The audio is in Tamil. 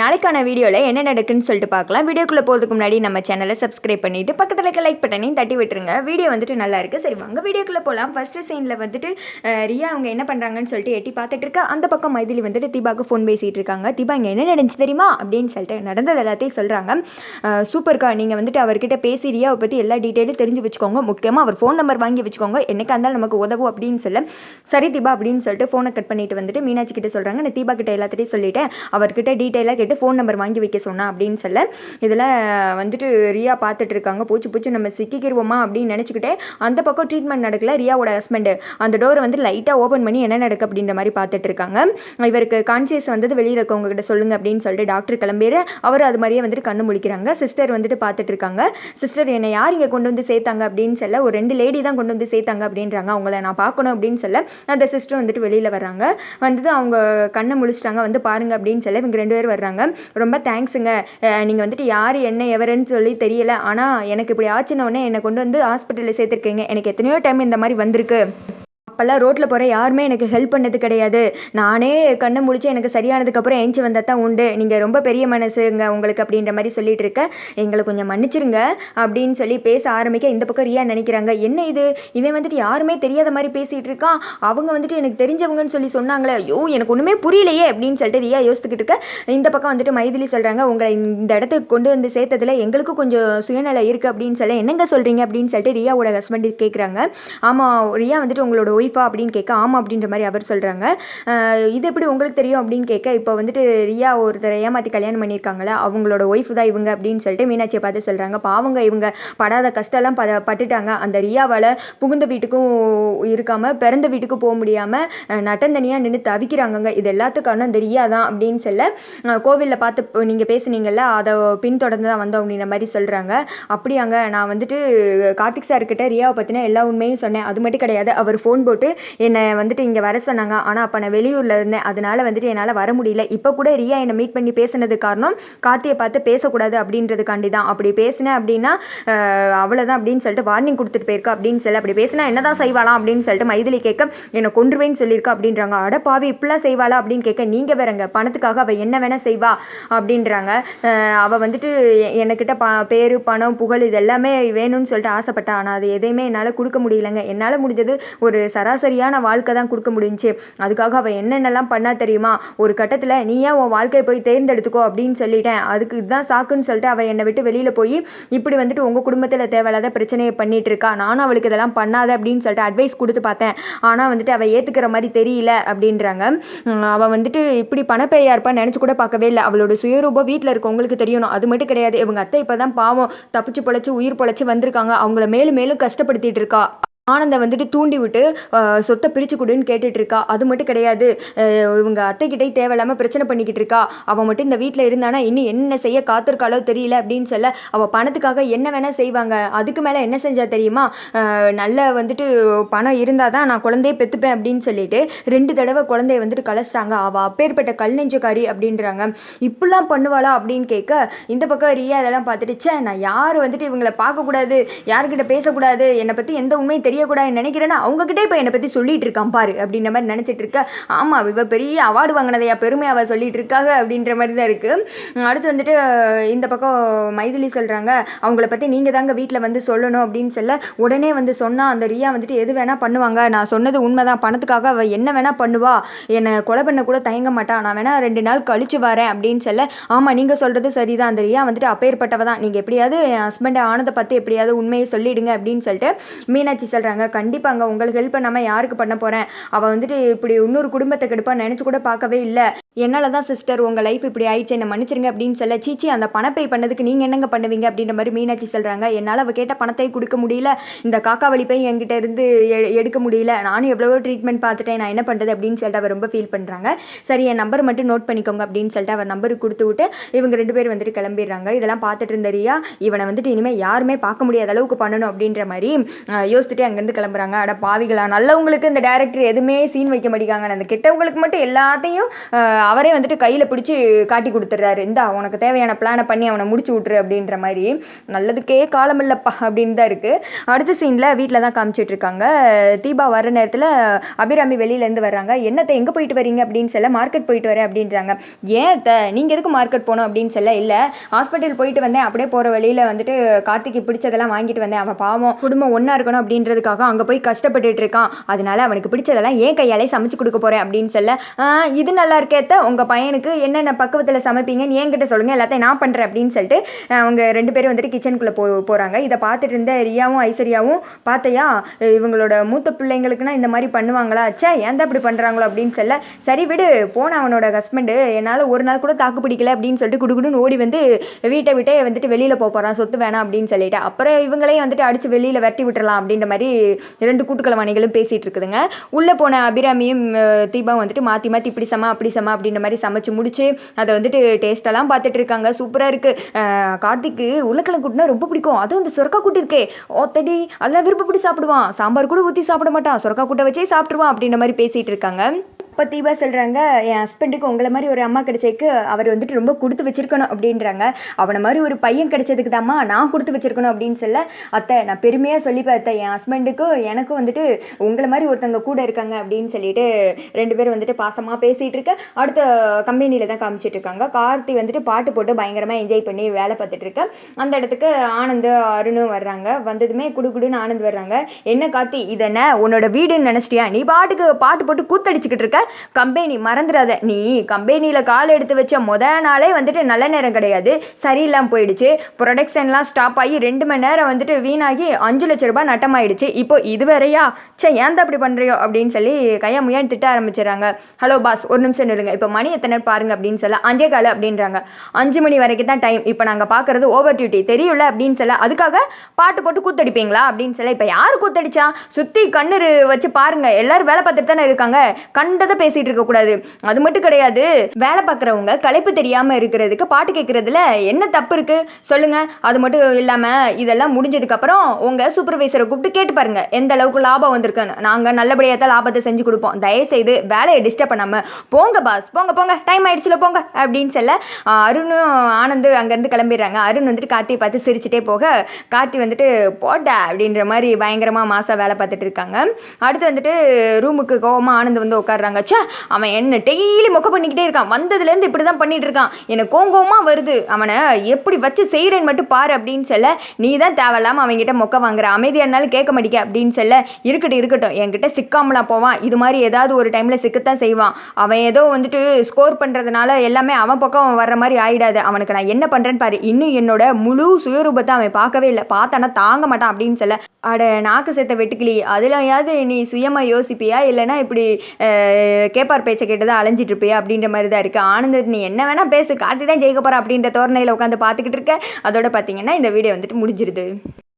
நாளைக்கான வீடியோவில் என்ன நடக்குன்னு சொல்லிட்டு பார்க்கலாம். வீடியோக்குள்ளே போகிறதுக்கு முன்னாடி நம்ம சேனலை சப்ஸ்கிரைப் பண்ணிவிட்டு பக்கத்தில் இருக்க லைக் பட்டனையும் தட்டி விட்டுருங்க. வீடியோ வந்துட்டு நல்லா இருக்குது சரி வாங்க வீடியோக்குள்ளே போகலாம் ஃபஸ்ட்டு சீனில் வந்துட்டு ரியா அவங்க என்ன பண்ணுறாங்கன்னு சொல்லிட்டு எட்டி பார்த்துட்டு இருக்கா. அந்த பக்கம் மைதிலி வந்துட்டு தீபாவுக்கு ஃபோன் பேசிகிட்டு இருக்காங்க. தீபா இங்கே என்ன நடந்துச்சு தெரியுமா? அப்படின்னு சொல்லிட்டு நடந்தது எல்லாத்தையும் சொல்கிறாங்க சூப்பர்க்கா நீங்கள் வந்துட்டு அவர்கிட்ட பேசி ரியாவை பற்றி எல்லா டீட்டெயிலும் தெரிஞ்சு வச்சுக்கோங்க. முக்கியமாக அவர் ஃபோன் நம்பர் வாங்கி வச்சுக்கோங்க. என்னைக்கா இருந்தாலும் நமக்கு உதவும் அப்படின்னு சொல்ல. சரி தீபா அப்படின்னு சொல்லிட்டு ஃபோனை கட் பண்ணிட்டு வந்துட்டு மீனாட்சி கிட்ட சொல்கிறாங்க நான் தீபா கிட்ட எல்லாத்தையும் சொல்லிட்டேன். அவர்கிட்ட டீட்டெயிலாக கேட்டு ஃபோன் நம்பர் வாங்கி வைக்க சொன்னா அப்படின்னு சொல்ல. இதில் வந்துட்டு ரியா பார்த்துட்டு இருக்காங்க. பூச்சி பூச்சி நம்ம சிக்கிக்கிருவோமா அப்படின்னு நினச்சிக்கிட்டே அந்த பக்கம் ட்ரீட்மெண்ட் நடக்கல. ரியாவோட ஹஸ்பண்டு அந்த டோரை வந்து லைட்டாக ஓப்பன் பண்ணி என்ன நடக்கு அப்படின்ற மாதிரி பார்த்துட்டு இருக்காங்க. இவருக்கு கான்சியஸ் வந்தது வெளியில் இருக்கவங்க கிட்ட சொல்லுங்க அப்படின்னு சொல்லிட்டு டாக்டர் கிளம்பிடு அவர் அது மாதிரியே வந்துட்டு கண்ணு முழிக்கிறாங்க. சிஸ்டர் வந்துட்டு பார்த்துட்டு இருக்காங்க. சிஸ்டர் என்னை யார் இங்கே கொண்டு வந்து சேர்த்தாங்க அப்படின்னு சொல்ல ஒரு ரெண்டு லேடி தான் கொண்டு வந்து சேர்த்தாங்க அப்படின்றாங்க. அவங்கள நான் பார்க்கணும் அப்படின்னு சொல்ல அந்த சிஸ்டர் வந்துட்டு வெளியில் வர்றாங்க. வந்துட்டு அவங்க கண்ணை முழிச்சிட்டாங்க. வந்து பாருங்க அப்படின்னு சொல்ல இவங்க ரெண்டு பேர் வர்றாங்க. ரொம்ப தேங்க்ஸுங்க நீங்கள் வந்துட்டு யார் என்ன எவருன்னு சொல்லி தெரியல. ஆனால் எனக்கு இப்படி ஆச்சுன உடனே என்னை கொண்டு வந்து ஹாஸ்பிட்டலில் சேர்த்துருக்கீங்க. எனக்கு எத்தனையோ டைம் இந்த மாதிரி வந்திருக்கு. அப்போல்லாம் ரோட்டில் போகிற யாருமே எனக்கு ஹெல்ப் பண்ணது கிடையாது. நானே கண்ணை முடிச்சு எனக்கு சரியானதுக்கப்புறம் ஏஞ்சி வந்தால் தான் உண்டு. நீங்கள் ரொம்ப பெரிய மனசுங்க உங்களுக்கு அப்படின்ற மாதிரி சொல்லிட்டு இருக்க. எங்களை கொஞ்சம் மன்னிச்சிருங்க அப்படின்னு சொல்லி பேச ஆரம்பிக்க இந்த பக்கம் ரியா நினைக்கிறாங்க. என்ன இது? இவன் வந்துட்டு யாருமே தெரியாத மாதிரி பேசிகிட்டு இருக்கான். அவங்க வந்துட்டு எனக்கு தெரிஞ்சவங்கன்னு சொல்லி சொன்னாங்களே ஐயோ எனக்கு ஒன்றுமே புரியலையே அப்படின்னு சொல்லிட்டு ரியா யோசித்துக்கிட்டு இருக்க. இந்த பக்கம் வந்துட்டு மைதிலி சொல்கிறாங்க உங்களை இந்த இடத்துக்கு கொண்டு வந்து சேர்த்ததுல எங்களுக்கும் கொஞ்சம் சுயநலை இருக்குது அப்படின்னு சொல்ல என்னங்க சொல்கிறீங்க அப்படின்னு சொல்லிட்டு ரியாவோட ஹஸ்பண்ட் கேட்குறாங்க ஆமாம் ரியா வந்துட்டு உங்களோட ஒய்ஃபா அப்படின்னு கேட்க ஆமாம் அப்படின்ற மாதிரி அவர் சொல்கிறாங்க இது எப்படி உங்களுக்கு தெரியும் அப்படின்னு கேட்க இப்போ வந்துட்டு ரியா ஒருத்தர் ஏமாற்றி கல்யாணம் பண்ணியிருக்காங்களே அவங்களோட ஒய்ஃப் தான் இவங்க அப்படின்னு சொல்லிட்டு மீனாட்சியை பார்த்து சொல்கிறாங்க பாவங்க இவங்க படாத கஷ்டம்லாம் ப பட்டுட்டாங்க. அந்த ரியாவால் புகுந்த வீட்டுக்கும் இருக்காமல் பிறந்த வீட்டுக்கும் போக முடியாமல் நட்டந்தனியாக நின்று தவிக்கிறாங்கங்க. இது எல்லாத்துக்கான அந்த ரியா தான் அப்படின்னு சொல்ல கோவிலில் பார்த்து நீங்கள் பேசுனீங்கல்ல அதை பின்தொடர்ந்து தான் வந்தோம் அப்படின்ற மாதிரி சொல்கிறாங்க அப்படியாங்க நான் வந்துட்டு கார்த்திக் சார்கிட்ட ரியாவை பற்றின எல்லா உண்மையும் சொன்னேன். அது மட்டும் கிடையாது அவர் ஃபோன் போட்டு என்னை வந்துட்டு இங்கே வர சொன்னாங்க. ஆனால் அப்போ நான் வெளியூரில் இருந்தேன். அதனால் வந்துட்டு என்னால் வர முடியல. இப்போ கூட ரியா என்னை மீட் பண்ணி பேசினது காரணம் கார்த்தியை பார்த்து பேசக்கூடாது அப்படின்றதுக்காண்டி தான். அப்படி பேசினேன் அப்படின்னா அவ்வளோதான் அப்படின்னு சொல்லிட்டு வார்னிங் கொடுத்துட்டு போயிருக்கா அப்படின்னு சொல்லி அப்படி பேசினா என்னதான் செய்வாளாம் அப்படின்னு சொல்லிட்டு மைதிலி கேட்க என்னை கொன்றுவேன்னு சொல்லியிருக்கா அப்படின்றாங்க. அட பாவி இப்படிலாம் செய்வாளா? அப்படின்னு கேட்க நீங்கள் வேறங்க. பணத்துக்காக அவள் என்ன வேணால் செய்வா அப்படின்றாங்க. அவள் வந்துட்டு என்கிட்ட எனக்கிட்ட ப பேர் பணம் புகழ் இது எல்லாமே வேணும்னு சொல்லிட்டு ஆசைப்பட்டா. ஆனால் அது எதையுமே என்னால் கொடுக்க முடியலங்க. என்னால் முடிஞ்சது ஒரு சராசரியான வாழ்க்கை தான் கொடுக்க முடிஞ்சுச்சு. அதுக்காக அவள் என்னென்னலாம் பண்ணா தெரியுமா? ஒரு கட்டத்தில் நீ ஏன் உன் வாழ்க்கையை போய் தேர்ந்தெடுத்துக்கோ அப்படின்னு சொல்லிட்டேன். அதுக்கு இதுதான் சாக்குன்னு சொல்லிட்டு அவள் என்னை விட்டு வெளியில் போய் இப்படி வந்துட்டு உங்கள் குடும்பத்தில் தேவையில்லாத பிரச்சனையை பண்ணிட்டு இருக்கா. நானும் அவளுக்கு இதெல்லாம் பண்ணாத அப்படின்னு சொல்லிட்டு அட்வைஸ் கொடுத்து பார்த்தேன். ஆனால் வந்துட்டு அவள் ஏற்றுக்கிற மாதிரி தெரியல அப்படின்றாங்க. அவள் வந்துட்டு இப்படி பணப்பேயா இருப்பான்னு நினச்சி கூட பார்க்கவே இல்லை. அவளோட சுயரூபம் வீட்டில் இருக்கவங்களுக்கு தெரியணும். அது மட்டும் கிடையாது. இவங்க அத்தை இப்போ தான் பாவம் தப்பிச்சு பொழைச்சி உயிர் பொழைச்சி வந்திருக்காங்க. அவங்கள மேலும் மேலும் கஷ்டப்படுத்திட்டு இருக்கா. ஆனந்தை வந்துட்டு தூண்டி விட்டு சொத்தை பிரித்து கொடுன்னு கேட்டுட்டு இருக்கா. அது மட்டும் கிடையாது. இவங்க அத்தைக்கிட்டே தேவையில்லாமல் பிரச்சனை பண்ணிக்கிட்டு இருக்கா. அவள் மட்டும் இந்த வீட்டில் இருந்தானா இன்னும் என்ன செய்ய காத்திருக்காளோ தெரியல அப்படின்னு சொல்ல அவள் பணத்துக்காக என்ன வேணால் செய்வாங்க. அதுக்கு மேலே என்ன செஞ்சால் தெரியுமா? நல்ல வந்துட்டு பணம் இருந்தால் தான் நான் குழந்தைய பெற்றுப்பேன் அப்படின்னு சொல்லிட்டு ரெண்டு தடவை குழந்தைய வந்துட்டு கலைச்சிட்டாங்க. அவள் அப்பேற்பட்ட கல் நெஞ்சக்காரி அப்படின்றாங்க. இப்படிலாம் பண்ணுவாளா அப்படின்னு கேட்க இந்த பக்கம் ரியா இதெல்லாம் பார்த்துடுச்சே நான் யார் வந்துட்டு இவங்களை பார்க்கக்கூடாது? யார்கிட்ட பேசக்கூடாது? என்னை பற்றி எந்த உண்மையும் தெரியக்கூடாதுன்னு நினைக்கிறேன்னா அவங்ககிட்டே இப்போ என்னை பற்றி சொல்லிட்டு இருக்கான் பாரு அப்படின்ற மாதிரி நினச்சிட்டு இருக்க. ஆமாம் இவ பெரிய அவார்டு வாங்கினதையா பெருமை அவள் சொல்லிட்டு இருக்காங்க அப்படின்ற மாதிரி தான் இருக்குது அடுத்து வந்துட்டு இந்த பக்கம் மைதிலி சொல்கிறாங்க அவங்கள பற்றி நீங்கள் தாங்க வீட்டில் வந்து சொல்லணும் அப்படின்னு சொல்ல உடனே வந்து சொன்னால் அந்த ரியா வந்துட்டு எது வேணால் பண்ணுவாங்க. நான் சொன்னது உண்மைதான் பணத்துக்காக அவள் என்ன வேணால் பண்ணுவா. என்னை கொலை பண்ண கூட தயங்க மாட்டா. நான் வேணால் ரெண்டு நாள் கழிச்சு வரேன் அப்படின்னு சொல்ல ஆமாம் நீங்கள் சொல்கிறது சரிதான். அந்த ரியா வந்துட்டு அப்பேற்பட்டவ தான் நீங்கள் எப்படியாவது என் ஹஸ்பண்டை ஆனதை பற்றி எப்படியாவது உண்மையை சொல்லிடுங்க அப்படின்னு சொல்லிட்டு மீனாட்சி சொல்கிறாங்க கண்டிப்பாங்க உங்களுக்கு ஹெல்ப் பண்ணாமல் யாருக்கு பண்ண போகிறேன் அவள் வந்துட்டு இப்படி இன்னொரு குடும்பத்தை கெடுப்பா நினச்சி கூட பார்க்கவே இல்லை. என்னால் தான் சிஸ்டர் உங்கள் லைஃப் இப்படி ஆயிடுச்சு என்னை மன்னிச்சிருங்க அப்படின்னு சொல்ல சீச்சி அந்த பணப்பை பண்ணதுக்கு நீங்கள் என்னங்க பண்ணுவீங்க அப்படின்ற மாதிரி மீனாட்சி சொல்கிறாங்க என்னால் அவள் கேட்ட பணத்தை கொடுக்க முடியல. இந்த காக்கா வலிப்பை என்கிட்ட இருந்து எ- எடுக்க முடியல. நானும் எவ்வளவோ ட்ரீட்மெண்ட் பார்த்துட்டேன். நான் என்ன பண்ணுறது அப்படின்னு சொல்லிட்டு அவர் ரொம்ப ஃபீல் பண்ணுறாங்க சரி என் நம்பர் மட்டும் நோட் பண்ணிக்கோங்க அப்படின்னு சொல்லிட்டு அவர் நம்பருக்கு கொடுத்து விட்டு இவங்க ரெண்டு பேர் வந்துட்டு கிளம்பிடுறாங்க. இதெல்லாம் பார்த்துட்டு இருந்த ரியா இவனை வந்துட்டு இனிமேல் யாருமே பார்க்க முடியாத அளவுக்கு பண்ணணும் அப்படின்ற மாதிரி யோசிச்சுட்டு அங்கேருந்து கிளம்புறாங்க. அட பாவிகளா நல்லவங்களுக்கு இந்த டேரக்டர் எதுவுமே சீன் வைக்க மாட்டேங்காங்க அந்த கெட்டவங்களுக்கு மட்டும் எல்லாத்தையும் அவரே வந்துட்டு கையில் பிடிச்சி காட்டி கொடுத்துட்றாரு. இந்தா உனக்கு தேவையான பிளானை பண்ணி அவனை முடிச்சு விட்ரு அப்படின்ற மாதிரி. நல்லதுக்கே காலம் இல்லைப்பா அப்படின்னு தான் இருக்குது அடுத்த சீனில் வீட்டில் தான் காமிச்சிட்ருக்காங்க தீபா வர நேரத்தில் அபிராமி வெளியிலேருந்து வர்றாங்க. என்னத்தை எங்கே போயிட்டு வரீங்க அப்படின்னு சொல்ல மார்க்கெட் போயிட்டு வரேன் அப்படின்றாங்க. ஏன் த நீங்கள் எதுக்கு மார்க்கெட் போகணும் அப்படின்னு சொல்ல இல்லை. ஹாஸ்பிட்டல் போயிட்டு வந்தேன். அப்படியே போகிற வழியில் வந்துட்டு கார்த்திக்கு பிடிச்சதெல்லாம் வாங்கிட்டு வந்தேன். அவன் பாவம் குடும்பம் ஒன்றா இருக்கணும் அப்படின்றதுக்காக அங்கே போய் கஷ்டப்பட்டுட்டு இருக்கான். அதனால அவனுக்கு பிடிச்சதெல்லாம் ஏன் கையாலே சமைச்சு கொடுக்க போகிறேன் அப்படின்னு சொல்ல இது நல்லா இருக்கேத்த உங்கள் பையனுக்கு என்னென்ன பக்குவத்தில் சமைப்பீங்கன்னு என்கிட்ட சொல்லுங்கள் எல்லாத்தையும் நான் பண்ணுறேன் அப்படின்னு சொல்லிட்டு அவங்க ரெண்டு பேரும் வந்துட்டு கிச்சனுக்குள்ளே போ போகிறாங்க இதை பார்த்துட்டு இருந்த ரியாவும் ஐஸ்வர்யாவும் பார்த்தையா இவங்களோட மூத்த பிள்ளைங்களுக்குனா இந்த மாதிரி பண்ணுவாங்களா? ச்சே ஏன் அப்படி இப்படி பண்ணுறாங்களோ அப்படின்னு சொல்ல சரி விடு போன அவனோட ஹஸ்பண்டு என்னால் ஒரு நாள் கூட தாக்கு பிடிக்கல அப்படின்னு சொல்லிட்டு குடுகுடுன்னு ஓடி வந்து வீட்டை விட்டே வந்துட்டு வெளியில் போக போகிறான் சொத்து வேணாம் அப்படின்னு சொல்லிட்டு. அப்புறம் இவங்களையும் வந்துட்டு அடித்து வெளியில் விரட்டி விட்டுறலாம் அப்படின்ற மாதிரி ரெண்டு கூட்டுக்கலவாணிகளும் பேசிகிட்டு இருக்குதுங்க. உள்ளே போன அபிராமியும் தீபாவும் வந்துட்டு மாற்றி மாற்றி இப்படி சமா அப்படி சமா அப்படின்ற மாதிரி சமைச்சு முடிச்சு அதை வந்துட்டு டேஸ்ட்டெல்லாம் பார்த்துட்டு இருக்காங்க. சூப்பராக இருக்குது கார்த்திக்கு உருளைக்கிழங்கு கூட்டினா ரொம்ப பிடிக்கும். அதுவும் இந்த சுரக்கா கூட்டு இருக்கே. ஓத்தடி அதெல்லாம் விருப்பப்படி சாப்பிடுவான். சாம்பார் கூட ஊற்றி சாப்பிட மாட்டான். சுரக்கா கூட்டை வச்சே சாப்பிட்ருவான் அப்படின்ற மாதிரி பேசிகிட்டு இருக்காங்க. இப்போ தீபா சொல்கிறாங்க என் ஹஸ்பண்டுக்கு உங்களை மாதிரி ஒரு அம்மா கிடைச்சதுக்கு அவர் வந்துட்டு ரொம்ப கொடுத்து வச்சிருக்கணும் அப்படின்றாங்க. அவனை மாதிரி ஒரு பையன் கிடைச்சதுக்கு தாம்மா நான் கொடுத்து வச்சிருக்கணும் அப்படின்னு சொல்ல அத்தை நான் பெருமையாக சொல்லிப்பேன் அத்தை. என் ஹஸ்பண்டுக்கும் எனக்கும் வந்துட்டு உங்களை மாதிரி ஒருத்தவங்க கூட இருக்காங்க அப்படின்னு சொல்லிட்டு ரெண்டு பேரும் வந்துட்டு பாசமாக பேசிகிட்டு இருக்க அடுத்த கம்பெனியில் தான் காமிச்சிட்டு இருக்காங்க. கார்த்தி வந்துட்டு பாட்டு போட்டு பயங்கரமாக என்ஜாய் பண்ணி வேலை பார்த்துட்டு அந்த இடத்துக்கு ஆனந்த் அருணும் வர்றாங்க. வந்ததுமே குடுகுடுன்னு ஆனந்த் வர்றாங்க. என்ன கார்த்தி இதென்ன? உன்னோட வீடுன்னு நினச்சிட்டியா? நீ பாட்டுக்கு பாட்டு போட்டு கூத்தடிச்சுக்கிட்டு இருக்க? கம்பெனி மறந்துடாத நீ கம்பெனியில் கால் எடுத்து வச்ச முதல் நாளே வந்துட்டு நல்ல நேரம் கிடையாது. சரியில்லாமல் போயிடுச்சு. ப்ரொடக்ஷன்லாம் ஸ்டாப் ஆகி ரெண்டு மணி நேரம் வந்துட்டு வீணாகி அஞ்சு லட்ச ரூபாய் நட்டமாயிடுச்சு. இப்போ இதுவரையா சே ஏன் அப்படி பண்ணுறியோ அப்படின்னு சொல்லி கையா முயன் திட்ட ஆரம்பிச்சிடறாங்க. ஹலோ பாஸ் ஒரு நிமிஷம் இருங்க இப்போ மணி எத்தனை பாருங்க அப்படின்னு சொல்ல அஞ்சே கால அப்படின்றாங்க. அஞ்சு மணி வரைக்கும் தான் டைம். இப்போ நாங்கள் பார்க்குறது ஓவர் டியூட்டி. தெரியும்ல? அப்படின்னு சொல்ல அதுக்காக பாட்டு போட்டு கூத்தடிப்பீங்களா? அப்படின்னு சொல்ல இப்போ யார் கூத்தடிச்சா? சுற்றி கண்ணு வச்சு பாருங்க. எல்லாரும் வேலை பார்த்துட்டு தானே இருக்காங்க. கண்டதை பேசிகிட்டு இருக்கக்கூடாது அது மட்டும் கிடையாது. வேலை பார்க்குறவங்க களைப்பு தெரியாமல் இருக்கிறதுக்கு பாட்டு கேட்குறதுல என்ன தப்பு இருக்குது சொல்லுங்கள் அது மட்டும் இல்லாமல் இதெல்லாம் முடிஞ்சதுக்கப்புறம் உங்கள் சூப்பர்வைசரை கூப்பிட்டு கேட்டு பாருங்கள் எந்த அளவுக்கு லாபம் வந்திருக்குன்னு. நாங்கள் நல்லபடியாக தான் லாபத்தை செஞ்சு கொடுப்போம். தயவுசெய்து வேலையை டிஸ்டர்ப் பண்ணாமல் போங்க பாஸ் போங்க போங்க. டைம் ஆயிடுச்சுல போங்க. அப்படின்னு சொல்ல அருணும் ஆனந்து அங்கேருந்து கிளம்பிடுறாங்க. அருண் வந்துட்டு கார்த்தியை பார்த்து சிரிச்சிட்டே போக கார்த்தி வந்துட்டு போட்டா அப்படின்ற மாதிரி பயங்கரமாக மாசாக வேலை பார்த்துட்டு இருக்காங்க. அடுத்து வந்துட்டு ரூமுக்கு கோவமாக ஆனந்த் வந்து உட்காடுறாங்க ச்சே அவன் என்ன டெய்லி மொக்க பண்ணிக்கிட்டே இருக்கான். வந்ததுலேருந்து இப்படி தான் பண்ணிட்டு இருக்கான் எனக்கு கோங்கோமா வருது. அவனை எப்படி வச்சு செய்கிறேன்னு மட்டும் பாரு அப்படின்னு சொல்ல நீ தான் தேவையில்லாமல் அவன்கிட்ட மொக்க வாங்குற. அமைதியாக இருந்தாலும் கேட்க மாட்டேங்க அப்படின்னு சொல்ல இருக்கட்டும் இருக்கட்டும். என்கிட்ட சிக்காமலாம் போவான். இது மாதிரி ஏதாவது ஒரு டைமில் சிக்கத்தான் செய்வான். அவன் ஏதோ வந்துட்டு ஸ்கோர் பண்ணுறதுனால எல்லாமே அவன் பக்கம் வர்ற மாதிரி ஆயிடாது. அவனுக்கு நான் என்ன பண்ணுறேன்னு பாரு. இன்னும் என்னோட முழு சுயரூபத்தை அவன் பார்க்கவே இல்லை. பார்த்தானா தாங்க மாட்டான் அப்படின்னு சொல்ல அட நாக்கு செத்த வெட்டுக்கிளி. அதுலையாவது நீ சுயமாக யோசிப்பியா? இல்லைன்னா இப்படி கேப்பார் பேச்சை கேட்டு தான் அலைஞ்சிட்டு இருப்பியா அப்படின்ற மாதிரி தான் இருக்குது ஆனந்த் நீ என்ன வேணால் பேசு. கார்த்தி தான் ஜெயிக்க போகிற அப்படின்ற தோரணையில் உட்காந்து பார்த்துக்கிட்டு இருக்க. அதோட பார்த்தீங்கன்னா இந்த வீடியோ வந்துட்டு முடிஞ்சிருது.